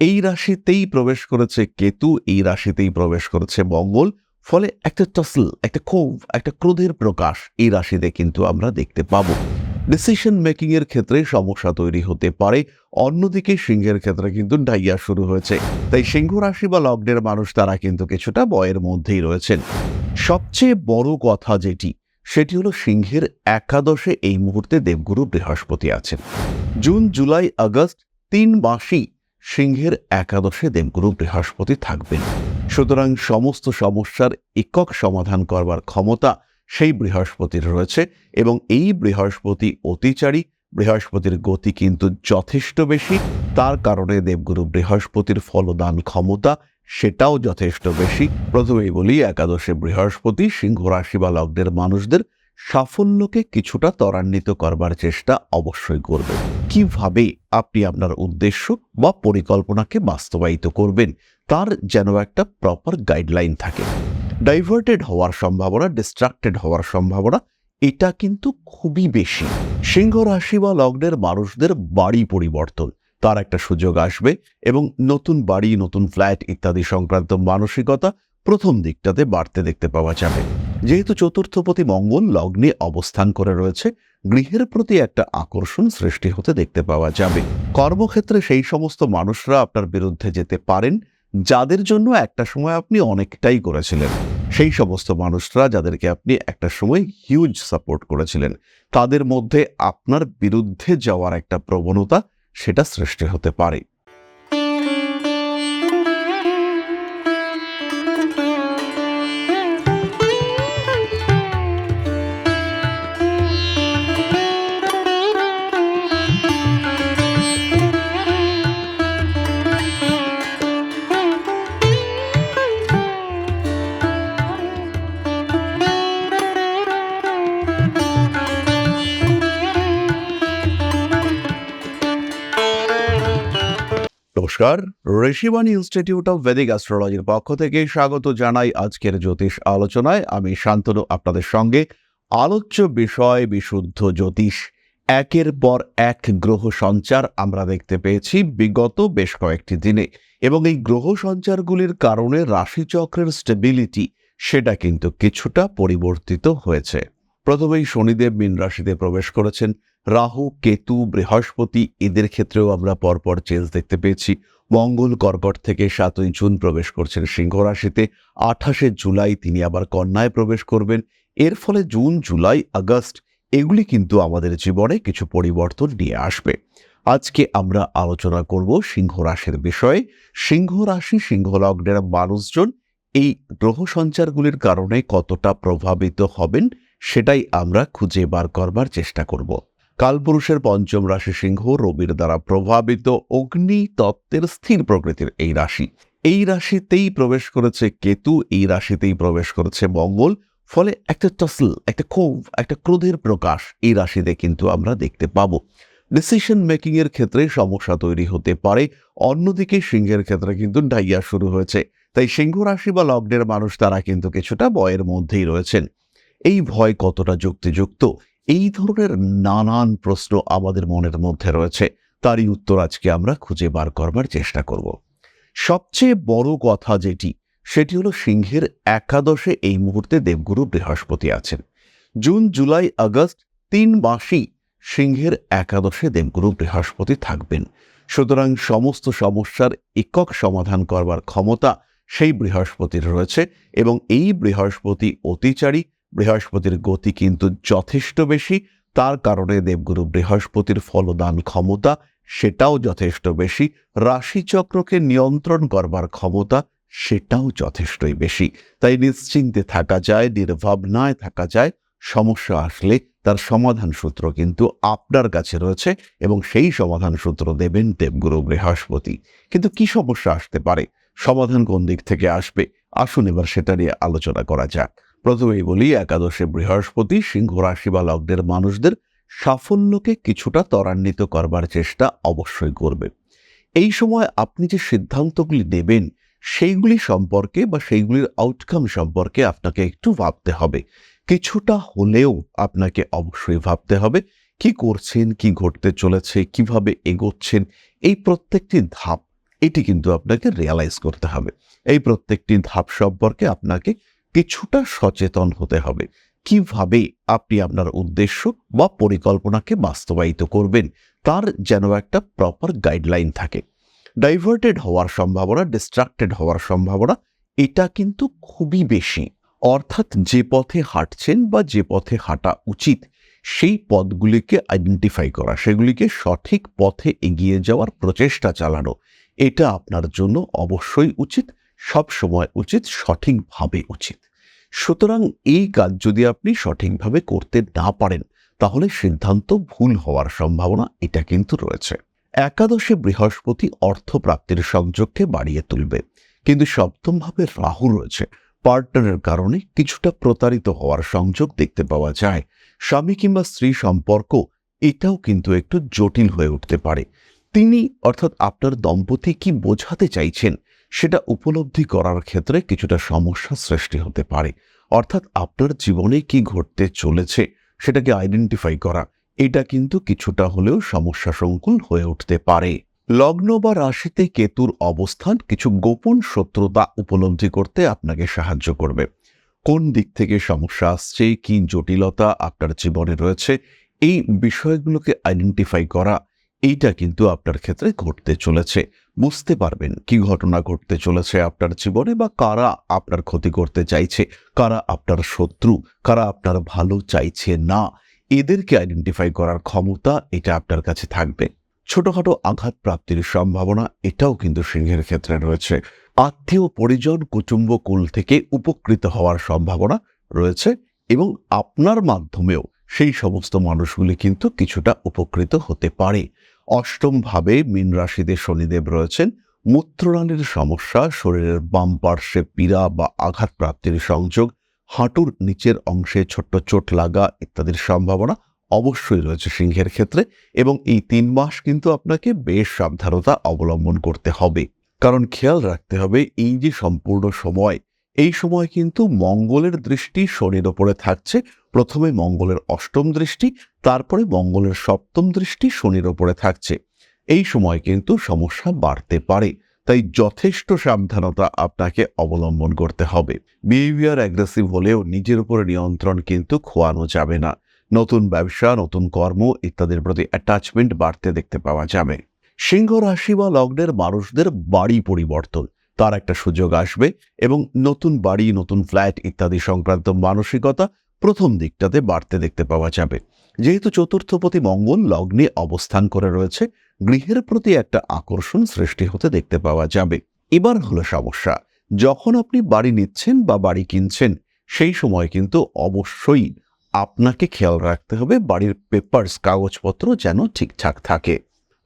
এই রাশিতেই প্রবেশ করেছে কেতু, এই রাশিতেই প্রবেশ করেছে মঙ্গল। ফলে একটা টসল একটা ক্ষোভ, একটা ক্রোধের প্রকাশ এই রাশিতে কিন্তু আমরা দেখতে পাবো। ডিসিশন মেকিং এর ক্ষেত্রে সমস্যা তৈরি হতে পারে। অন্যদিকে সিংহের ক্ষেত্রে কিন্তু ডাইয়া শুরু হয়েছে। তাই সিংহ রাশি বা লগ্নের মানুষ তারা কিন্তু কিছুটা বয়ের মধ্যেই রয়েছেন। সবচেয়ে বড় কথা যেটি, সেটি হলো সিংহের একাদশে এই মুহূর্তে দেবগুরু বৃহস্পতি আছেন। জুন, জুলাই, আগস্ট তিন মাসই সিংহের একাদশে দেবগুরু বৃহস্পতি থাকবেন। সুতরাং সমস্ত সমস্যার একক সমাধান করবার ক্ষমতা সেই বৃহস্পতির রয়েছে এবং এই বৃহস্পতি অতিচারী, বৃহস্পতির গতি কিন্তু যথেষ্ট বেশি। তার কারণে দেবগুরু বৃহস্পতির ফলদান ক্ষমতা সেটাও যথেষ্ট বেশি। প্রথমেই বলি, একাদশে বৃহস্পতি, সিংহ রাশি বা লগ্নের মানুষদের সাফল্যকে কিছুটা ত্বরান্বিত করবার চেষ্টা অবশ্যই করবে কীভাবে আপনি আপনার উদ্দেশ্য বা পরিকল্পনাকে বাস্তবায়িত করবেন, তার যেন একটা প্রপার গাইডলাইন থাকে। ডাইভার্টেড হওয়ার সম্ভাবনা ডিস্ট্রাক্টেড হওয়ার সম্ভাবনা, এটা কিন্তু খুবই বেশি। সিংহ রাশি বা লগ্নের মানুষদের বাড়ি পরিবর্তন, তার একটা সুযোগ আসবে এবং নতুন বাড়ি, নতুন ফ্ল্যাট ইত্যাদি সংক্রান্ত মানসিকতা প্রথম দিকটাতে বাড়তে দেখতে পাওয়া যাবে। যেহেতু চতুর্থপতি মঙ্গল লগ্নে অবস্থান করে রয়েছে, গৃহের প্রতি একটা আকর্ষণ সৃষ্টি হতে দেখতে পাওয়া যাবে। কর্মক্ষেত্রে সেই সমস্ত মানুষরা আপনার বিরুদ্ধে যেতে পারেন, যাদের জন্য একটা সময় আপনি অনেকটাই করেছিলেন। সেই সমস্ত মানুষরা যাদেরকে আপনি একটা সময় হিউজ সাপোর্ট করেছিলেন, তাদের মধ্যে আপনার বিরুদ্ধে যাওয়ার একটা প্রবণতা সেটা সৃষ্টি হতে পারে। ঋষিবাণী ইনস্টিটিউট অফ ভেদিক অ্যাস্ট্রোলজির পক্ষ থেকে স্বাগত জানাই আজকের জ্যোতিষ আলোচনায়। আমি শান্তনু, আপনাদের সঙ্গে আলোচ্য বিষয় বিশুদ্ধ জ্যোতিষ। একের পর এক গ্রহ সঞ্চার আমরা দেখতে পেয়েছি বিগত বেশ কয়েকটি দিনে এবং এই গ্রহ সঞ্চারগুলির কারণে রাশিচক্রের স্টেবিলিটি সেটা কিন্তু কিছুটা পরিবর্তিত হয়েছে। প্রথমেই শনিদেব মীন রাশিতে প্রবেশ করেছেন। রাহু, কেতু, বৃহস্পতি, এদের ক্ষেত্রেও আমরা পরপর চেঞ্জ দেখতে পেয়েছি। মঙ্গল কর্কট থেকে সাতই জুন প্রবেশ করছেন সিংহ রাশিতে। আঠাশে জুলাই তিনি আবার কন্যায় প্রবেশ করবেন। এর ফলে জুন, জুলাই, আগস্ট এগুলি কিন্তু আমাদের জীবনে কিছু পরিবর্তন নিয়ে আসবে। আজকে আমরা আলোচনা করব সিংহ রাশির বিষয়ে। সিংহ রাশি, সিংহ লগ্নের মানুষজন এই গ্রহ সঞ্চারগুলির কারণে কতটা প্রভাবিত হবেন সেটাই আমরা খুঁজে বার করবার চেষ্টা করব। কালপুরুষের পঞ্চম রাশি সিংহ রবির দ্বারা প্রভাবিত অগ্নি তত্ত্বের স্থির প্রকৃতির এই রাশি। এই রাশিতেই প্রবেশ করেছে কেতু, এই রাশিতেই প্রবেশ করেছে মঙ্গল, ফলে একটা টসল একটা ক্ষোভ, একটা ক্রোধের প্রকাশ এই রাশিতে কিন্তু আমরা দেখতে পাবো। ডিসিশন মেকিং এর ক্ষেত্রে সমস্যা তৈরি হতে পারে, অন্যদিকে সিংহের ক্ষেত্রে কিন্তু ডাইয়া শুরু হয়েছে। তাই সিংহ রাশি বা লগ্নের মানুষ তারা কিন্তু কিছুটা বয়ের মধ্যেই রয়েছেন। এই ভয় কতটা যুক্তিযুক্ত? এই ধরনের নানান প্রশ্ন আমাদের মনের মধ্যে রয়েছে। তারই উত্তর আজকে আমরা খুঁজে বার করবার চেষ্টা করব। সবচেয়ে বড় কথা যেটি, সেটি হলো সিংহের একাদশে এই মুহূর্তে দেবগুরু বৃহস্পতি আছেন। জুন, জুলাই, আগস্ট তিন মাসই সিংহের একাদশে দেবগুরু বৃহস্পতি থাকবেন। সুতরাং সমস্ত সমস্যার একক সমাধান করবার ক্ষমতা সেই বৃহস্পতির রয়েছে এবং এই বৃহস্পতি অতিচারী বৃহস্পতির গতি কিন্তু যথেষ্ট বেশি। তার কারণে দেবগুরু বৃহস্পতির ফলদান ক্ষমতা সেটাও যথেষ্ট বেশি। রাশিচক্রকে নিয়ন্ত্রণ করবার ক্ষমতা সেটাও যথেষ্টই বেশি। তাই নিশ্চিন্তে থাকা যায়, নির্ভাবনায় থাকা যায়। সমস্যা আসলে তার সমাধান সূত্র কিন্তু আপনার কাছে রয়েছে এবং সেই সমাধান সূত্র দেবেন দেবগুরু বৃহস্পতি। কিন্তু কি সমস্যা আসতে পারে? সমাধান কোন দিক থেকে আসবে? আসুন এবার সেটা নিয়ে আলোচনা করা যাক। প্রথমেই বলি, একাদশে বৃহস্পতি সিংহ রাশি বা লগ্নের মানুষদের সাফল্যকে কিছুটা ত্বরান্বিত করবার চেষ্টা অবশ্যই করবে। এই সময় আপনি যে সিদ্ধান্তগুলি নেবেন, সেইগুলি সম্পর্কে বা সেইগুলির আউটকাম সম্পর্কে আপনাকে একটু ভাবতে হবে। কিছুটা হলেও আপনাকে অবশ্যই ভাবতে হবে, কি করছেন, কি ঘটতে চলেছে, কীভাবে এগোচ্ছেন, এই প্রত্যেকটি ধাপ, এটি কিন্তু আপনাকে রিয়ালাইজ করতে হবে। এই প্রত্যেকটি ধাপ সম্পর্কে আপনাকে কিছুটা সচেতন হতে হবে। কীভাবে আপনি আপনার উদ্দেশ্য বা পরিকল্পনাকে বাস্তবায়িত করবেন, তার যেন একটা প্রপার গাইডলাইন থাকে। ডাইভার্টেড হওয়ার সম্ভাবনা ডিস্ট্রাক্টেড হওয়ার সম্ভাবনা, এটা কিন্তু খুবই বেশি। অর্থাৎ যে পথে হাঁটছেন বা যে পথে হাঁটা উচিত, সেই পথগুলিকে আইডেন্টিফাই করা, সেগুলিকে সঠিক পথে এগিয়ে যাওয়ার প্রচেষ্টা চালানো, এটা আপনার জন্য অবশ্যই উচিত। সব সময় উচিত সঠিকভাবে উচিত। সুতরাং এই কাজ যদি আপনি সঠিকভাবে করতে না পারেন, তাহলে সিদ্ধান্ত ভুল হওয়ার সম্ভাবনা এটা কিন্তু রয়েছে। একাদশে বৃহস্পতি অর্থপ্রাপ্তির সংযোগকে বাড়িয়ে তুলবে। কিন্তু সপ্তমভাবে রাহু রয়েছে। পার্টনারের কারণে কিছুটা প্রতারিত হওয়ার সংযোগ দেখতে পাওয়া যায়। স্বামী কিংবা স্ত্রী সম্পর্ক এটাও কিন্তু একটু জটিল হয়ে উঠতে পারে। তিনি অর্থাৎ আপনার দম্পতি কি বোঝাতে চাইছেন সেটা উপলব্ধি করার ক্ষেত্রে কিছুটা সমস্যা সৃষ্টি হতে পারে। অর্থাৎ আপনার জীবনে কি ঘটতে চলেছে সেটাকে আইডেন্টিফাই করা, এটা কিন্তু কিছুটা হলেও সমস্যা সংকুল হয়ে উঠতে পারে। লগ্ন বা রাশিতে কেতুর অবস্থান কিছু গোপন শত্রুতা উপলব্ধি করতে আপনাকে সাহায্য করবে। কোন দিক থেকে সমস্যা আসছে, কি জটিলতা আপনার জীবনে রয়েছে, এই বিষয়গুলোকে আইডেন্টিফাই করা এইটা কিন্তু আপনার ক্ষেত্রে ঘটতে চলেছে। বুঝতে পারবেন কি ঘটনা ঘটতে চলেছে আপনার জীবনে বা কারা আপনার ক্ষতি করতে চাইছে, কারা আপনার শত্রু, কারা আপনার ভালো চাইছে না। এদেরকে আইডেন্টিফাই করার ক্ষমতা এটা আপনার কাছে থাকবে। ছোটখাটো আঘাত প্রাপ্তির সম্ভাবনা এটাও কিন্তু সিংহের ক্ষেত্রে রয়েছে। আত্মীয়, পরিজন, কুটুম্ব, কুল থেকে উপকৃত হওয়ার সম্ভাবনা রয়েছে এবং আপনার মাধ্যমেও সেই সমস্ত মানুষগুলি কিন্তু কিছুটা উপকৃত হতে পারে। অষ্টম ভাবে মীন রাশিতে শনিদেব রয়েছেন। মূত্রনালীর সমস্যা, শরীরের বাম পার্শ্বে পীড়া বা আঘাত প্রাপ্তির সংযোগ, হাঁটুর নিচের অংশে ছোট্ট চোট লাগা ইত্যাদির সম্ভাবনা অবশ্যই রয়েছে সিংহের ক্ষেত্রে এবং এই তিন মাস কিন্তু আপনাকে বেশ সাবধানতা অবলম্বন করতে হবে। কারণ খেয়াল রাখতে হবে, এই যে সম্পূর্ণ সময় এই সময় কিন্তু মঙ্গলের দৃষ্টি শনির ওপরে থাকছে। প্রথমে মঙ্গলের অষ্টম দৃষ্টি, তারপরে মঙ্গলের সপ্তম দৃষ্টি শনির ওপরে থাকছে। এই সময় কিন্তু সমস্যা বাড়তে পারে, তাই যথেষ্ট সাবধানতা আপনাকে অবলম্বন করতে হবে। বিহেভিয়ার অ্যাগ্রেসিভ হলেও নিজের উপরে নিয়ন্ত্রণ কিন্তু খোয়ানো যাবে না। নতুন ব্যবসা, নতুন কর্ম ইত্যাদির প্রতি অ্যাটাচমেন্ট বাড়তে দেখতে পাওয়া যাবে। সিংহ রাশি বা লগ্নের মানুষদের বাড়ি পরিবর্তন তার একটা সুযোগ আসবে এবং নতুন বাড়ি, নতুন ফ্ল্যাট ইত্যাদি সংক্রান্ত মানসিকতা প্রথম দিকটাতে বাড়তে দেখতে পাওয়া যাবে। যেহেতু চতুর্থপতি মঙ্গল লগ্নে অবস্থান করে রয়েছে, গৃহের প্রতি একটা আকর্ষণ সৃষ্টি হতে দেখতে পাওয়া যাবে। এবার হলো সমস্যা, যখন আপনি বাড়ি নিচ্ছেন বা বাড়ি কিনছেন, সেই সময় কিন্তু অবশ্যই আপনাকে খেয়াল রাখতে হবে বাড়ির পেপার্স, কাগজপত্র যেন ঠিকঠাক থাকে।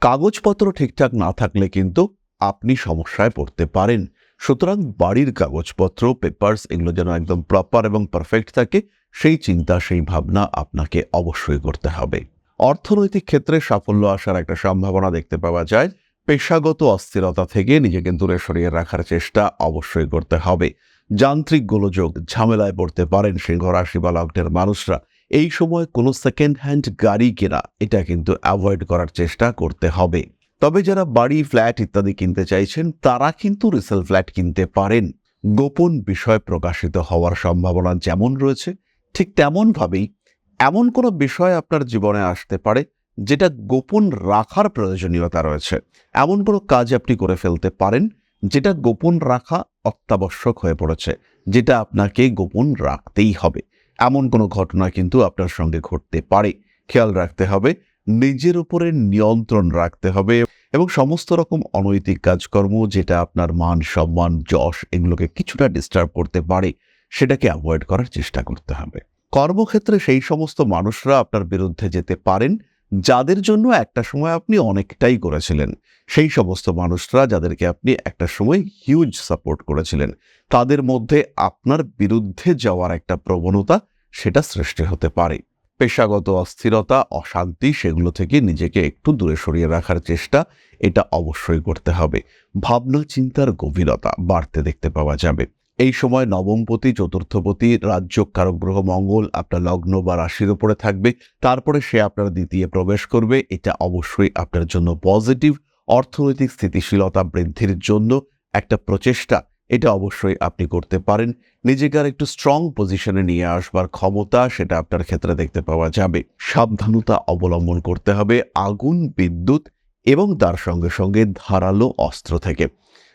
কাগজপত্র ঠিকঠাক না থাকলে কিন্তু আপনি সমস্যায় পড়তে পারেন। সুতরাং বাড়ির কাগজপত্র পেপার্স এগুলো যেন একদম প্রপার এবং পারফেক্ট থাকে, সেই চিন্তা, সেই ভাবনা আপনাকে অবশ্যই করতে হবে। অর্থনৈতিক ক্ষেত্রে সাফল্য আসার একটা সম্ভাবনা দেখতে পাওয়া যায়। পেশাগত অস্থিরতা থেকে নিজেকে দূরে সরিয়ে রাখার চেষ্টা অবশ্যই করতে হবে। যান্ত্রিক গোলযোগ, ঝামেলায় পড়তে পারেন সিংহ রাশি বা লগ্নের মানুষরা। এই সময় কোনো সেকেন্ড হ্যান্ড গাড়ি কেনা, এটা কিন্তু অ্যাভয়েড করার চেষ্টা করতে হবে। তবে যারা বাড়ি, ফ্ল্যাট ইত্যাদি কিনতে চাইছেন, তারা কিন্তু রিসেল ফ্ল্যাট কিনতে পারেন। গোপন বিষয় প্রকাশিত হওয়ার সম্ভাবনা যেমন রয়েছে, ঠিক তেমনভাবেই এমন কোনো বিষয় আপনার জীবনে আসতে পারে যেটা গোপন রাখার প্রয়োজনীয়তা রয়েছে। এমন কোনো কাজ আপনি করে ফেলতে পারেন যেটা গোপন রাখা অত্যাবশ্যক হয়ে পড়েছে, যেটা আপনাকে গোপন রাখতেই হবে। এমন কোনো ঘটনা কিন্তু আপনার সঙ্গে ঘটতে পারে। খেয়াল রাখতে হবে নিজের উপরে নিয়ন্ত্রণ রাখতে হবে এবং সমস্ত রকম অনৈতিক কাজকর্ম যেটা আপনার মান সম্মান, যশ, এগুলোকে কিছুটা ডিস্টার্ব করতে পারে, সেটাকে অ্যাভয়েড করার চেষ্টা করতে হবে। কর্মক্ষেত্রে সেই সমস্ত মানুষরা আপনার বিরুদ্ধে যেতে পারেন, যাদের জন্য একটা সময় আপনি অনেকটাই করেছিলেন। সেই সমস্ত মানুষরা যাদেরকে আপনি একটা সময় হিউজ সাপোর্ট করেছিলেন, তাদের মধ্যে আপনার বিরুদ্ধে যাওয়ার একটা প্রবণতা সেটা সৃষ্টি হতে পারে। পেশাগত অস্থিরতা, অশান্তি সেগুলো থেকে নিজেকে একটু দূরে সরিয়ে রাখার চেষ্টা, এটা অবশ্যই করতে হবে। ভাবনা চিন্তার গভীরতা বাড়তে দেখতে পাওয়া যাবে। এই সময় নবমপতি, চতুর্থপতি, রাজ্য কারক গ্রহ মঙ্গল আপনার লগ্ন বা রাশির উপরে থাকবে, তারপরে সে আপনার দ্বিতীয় প্রবেশ করবে, এটা অবশ্যই আপনার জন্য পজিটিভ। অর্থনৈতিক স্থিতিশীলতা বৃদ্ধির জন্য একটা প্রচেষ্টা এটা অবশ্যই আপনি করতে পারেন। নিজেকে আর একটু স্ট্রং পজিশনে নিয়ে আসবার ক্ষমতা সেটা আপনার ক্ষেত্রে দেখতে পাওয়া যাবে। সাবধানতা অবলম্বন করতে হবে আগুন, বিদ্যুৎ এবং তার সঙ্গে সঙ্গে ধারালো অস্ত্র থেকে।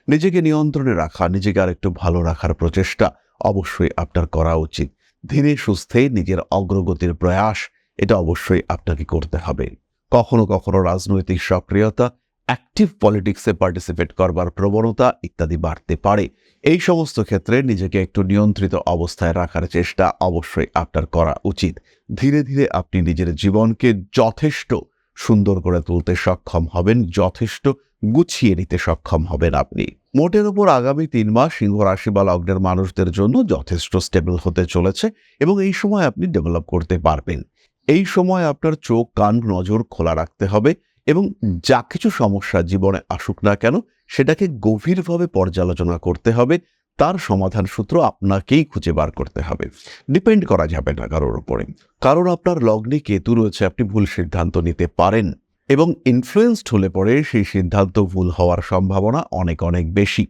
নিজেকে নিয়ন্ত্রণে রাখা, নিজেকে আর একটু ভালো রাখার প্রচেষ্টা অবশ্যই আপনার করা উচিত। ধীরে সুস্থে নিজের অগ্রগতির প্রয়াস, এটা অবশ্যই আপনাকে করতে হবে। কখনো কখনো রাজনৈতিক সক্রিয়তা অ্যাক্টিভ পলিটিক্সে পার্টিসিপেট করবার প্রবণতা ইত্যাদি বাড়তে পারে। এই সমস্ত ক্ষেত্রে নিজেকে একটু নিয়ন্ত্রিত অবস্থায় রাখার চেষ্টা অবশ্যই আপনার করা উচিত। ধীরে ধীরে আপনি নিজের জীবনকে যথেষ্ট সুন্দর করে তুলতে সক্ষম হবেন, যথেষ্ট গুছিয়ে নিতে সক্ষম হবেন আপনি। মোটের উপর আগামী তিন মাস সিংহ রাশি বা লগ্নের মানুষদের জন্য যথেষ্ট স্টেবল হতে চলেছে এবং এই সময় আপনি ডেভেলপ করতে পারবেন। এই সময় আপনার চোখ, কান, নজর খোলা রাখতে হবে এবং যা কিছু সমস্যা জীবনে আসুক না কেন সেটাকে গভীরভাবে পর্যালোচনা করতে হবে। তার সমাধান সূত্র আপনাকেই খুঁজে বার করতে হবে। ডিপেন্ড করা যাবে না কারোর উপরে। কারণ আপনার লগ্নে কেতু রয়েছে আপনি ভুল সিদ্ধান্ত নিতে পারেন এবং ইনফ্লুয়েসড হলে পরে সেই সিদ্ধান্ত ভুল হওয়ার সম্ভাবনা অনেক অনেক বেশি।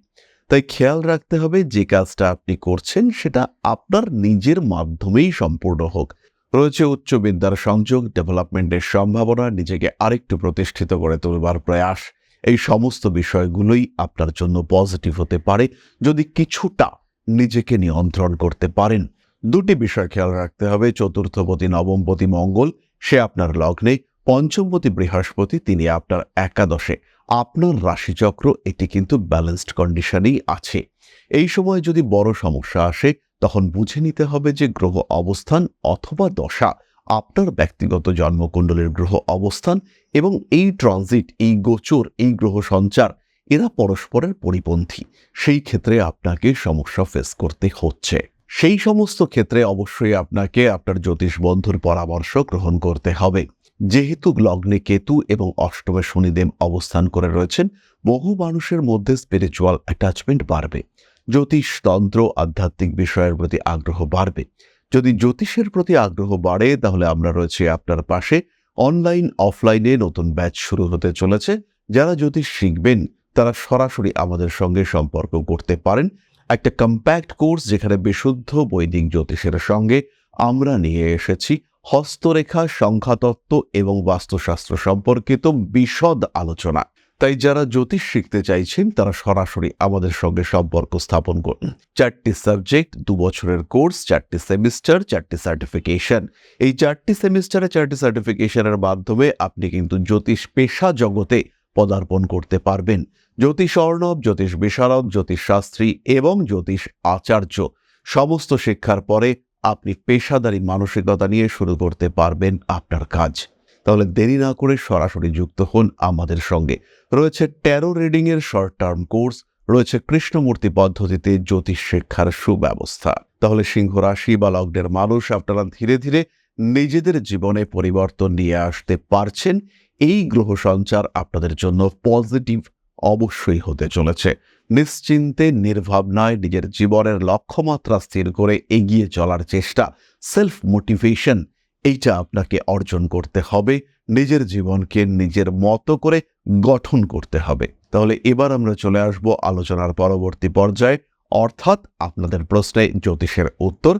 তাই খেয়াল রাখতে হবে যে কাজটা আপনি করছেন সেটা আপনার নিজের মাধ্যমেই সম্পূর্ণ হোক। রয়েছে উচ্চ বিদ্যার সংযোগ, ডেভেলপমেন্টের সম্ভাবনা, নিজেকে আরেকটু প্রতিষ্ঠিত করে তোলবার প্রয়াস। এই সমস্ত বিষয়গুলোই আপনার জন্য পজিটিভ হতে পারে। যদি কিছুটা নিজেকে নিয়ন্ত্রণ করতে পারেন, দুটি বিষয় খেয়াল রাখতে হবে। চতুর্থপতি, নবমপতি, মঙ্গল, সে আপনার লগ্নে। পঞ্চমপতি, বৃহস্পতি, তিনি আপনার একাদশে। আপনার রাশিচক্র, এটি কিন্তু ব্যালেন্সড কন্ডিশনেই আছে। এই সময় যদি বড় সমস্যা আসে তখন বুঝে নিতে হবে যে গ্রহ অবস্থান অথবা দশা আপনার ব্যক্তিগত জন্মকুণ্ডলীর গ্রহ অবস্থান এবং এই ট্রানজিট এই গোচর, এই গ্রহ সঞ্চার, এরা পরস্পরের পরিপন্থী। সেই ক্ষেত্রে আপনাকে সমস্যা ফেস করতে হচ্ছে। সেই সমস্ত ক্ষেত্রে অবশ্যই আপনাকে আপনার জ্যোতিষ বন্ধুর পরামর্শ গ্রহণ করতে হবে। যেহেতু লগ্নে কেতু এবং অষ্টমে শনিদেব অবস্থান করে রয়েছেন, বহু মানুষের মধ্যে স্পিরিচুয়াল অ্যাটাচমেন্ট বাড়বে। জ্যোতিষ তন্ত্র আধ্যাত্মিক বিষয়ের প্রতি আগ্রহ বাড়বে। যদি জ্যোতিষের প্রতি আগ্রহ বাড়ে, তাহলে আমরা রয়েছি আপনার পাশে। অনলাইন, অফলাইনে নতুন ব্যাচ শুরু হতে চলেছে। যারা জ্যোতিষ শিখবেন, তারা সরাসরি আমাদের সঙ্গে সম্পর্ক করতে পারেন। একটা কম্প্যাক্ট কোর্স যেখানে বিশুদ্ধ বৈদিক জ্যোতিষের সঙ্গে আমরা নিয়ে এসেছি। হস্তরেখা, সংখ্যাতত্ত্ব এবং বাস্তুশাস্ত্র সম্পর্কিত বিশদ আলোচনা। তাই যারা জ্যোতিষ শিখতে চাইছেন, তারা সরাসরি আমাদের সঙ্গে সম্পর্ক স্থাপন করুন। চারটি সাবজেক্ট, দু বছরের কোর্স, চারটি সেমিস্টার, চারটি সার্টিফিকেশন। এই চারটি সেমিস্টারে চারটি সার্টিফিকেশনের মাধ্যমে আপনি কিন্তু জ্যোতিষ পেশা জগতে পদার্পণ করতে পারবেন। জ্যোতিষ অর্ণব, জ্যোতিষ বিশারদ, জ্যোতিষ শাস্ত্রী এবং জ্যোতিষ আচার্য। সমস্ত শিক্ষার পরে আপনি পেশাদারী মানসিকতা নিয়ে শুরু করতে পারবেন আপনার কাজ। তাহলে দেরি না করে সরাসরি যুক্ত হন আমাদের সঙ্গে। রয়েছে ট্যারো রিডিং এর শর্ট টার্ম কোর্স রয়েছে কৃষ্ণমূর্তি পদ্ধতিতে জ্যোতিষ শিক্ষার সুব্যবস্থা। তাহলে সিংহ রাশি বা লগ্নের মানুষ আপনারা ধীরে ধীরে নিজেদের জীবনে পরিবর্তন নিয়ে আসতে পারছেন। এই গ্রহ সঞ্চার আপনাদের জন্য পজিটিভ অবশ্যই হতে চলেছে। নিশ্চিন্তে, নির্ভাবনায় নিজের জীবনের লক্ষ্যমাত্রা স্থির করে এগিয়ে চলার চেষ্টা সেলফ মোটিভেশন এইটা আপনাকে অর্জন করতে হবে, নিজের জীবনকে নিজের মতো করে গঠন করতে হবে। তাহলে এবার আমরা চলে আসব আলোচনার পরবর্তী পর্যায়ে। অর্থাৎ আপনাদের প্রশ্নে জ্যোতিষের উত্তর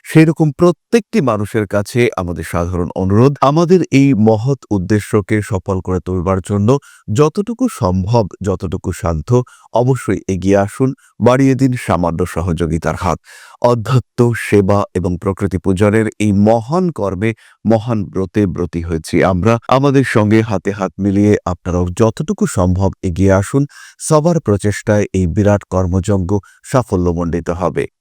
সেরকম প্রত্যেকটি মানুষের কাছে আমাদের সাধারণ অনুরোধ, আমাদের এই মহৎ উদ্দেশ্যকে সফল করে তুলবার জন্য যতটুকু সম্ভব, যতটুকু সাধ্য, অবশ্যই এগিয়ে আসুন, বাড়িয়ে দিন সামান্য সহযোগিতার হাত। অধ্যত্ত, সেবা এবং প্রকৃতি পূজনের এই মহান কর্মে মহান ব্রতে ব্রতী হয়েছি আমরা। আমাদের সঙ্গে হাতে হাত মিলিয়ে আপনারাও যতটুকু সম্ভব এগিয়ে আসুন, সবার প্রচেষ্টায় এই বিরাট কর্মযজ্ঞ সাফল্যমণ্ডিত হবে।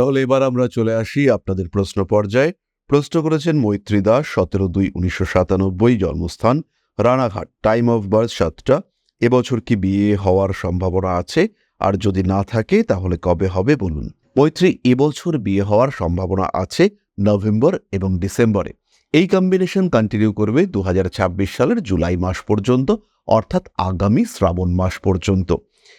তাহলে এবার আমরা চলে আসি আপনাদের প্রশ্ন পর্যায়ে। প্রশ্ন করেছেন মৈত্রী দাস, সতেরো দুই উনিশশো সাতানব্বই, জন্মস্থান রানাঘাট। টাইম অফ বার্থ সাতটা। এবছর কি বিয়ে হওয়ার সম্ভাবনা আছে? আর যদি না থাকে, তাহলে কবে হবে বলুন। মৈত্রী, এবছর বিয়ে হওয়ার সম্ভাবনা আছে নভেম্বর এবং ডিসেম্বরে। এই কম্বিনেশন কন্টিনিউ করবে দু হাজার ছাব্বিশ সালের জুলাই মাস পর্যন্ত, অর্থাৎ আগামী শ্রাবণ মাস পর্যন্ত।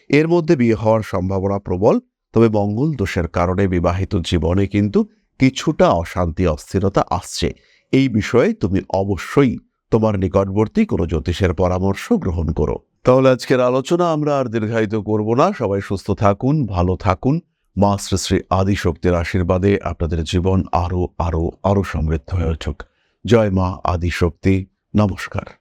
এর মধ্যে বিয়ে হওয়ার সম্ভাবনা প্রবল। তবে মঙ্গল দোষের কারণে বিবাহিত জীবনে কিন্তু কিছুটা অশান্তি, অস্থিরতা আসছে। এই বিষয়ে তুমি অবশ্যই তোমার নিকটবর্তী কোনো জ্যোতিষের পরামর্শ গ্রহণ করো। তাহলে আজকের আলোচনা আমরা আর দীর্ঘায়িত করব না। সবাই সুস্থ থাকুন, ভালো থাকুন। মা শ্রী শ্রী আদিশক্তির আশীর্বাদে আপনাদের জীবন আরও আরও আরও সমৃদ্ধ হয়ে উঠুক। জয় মা আদিশক্তি। নমস্কার।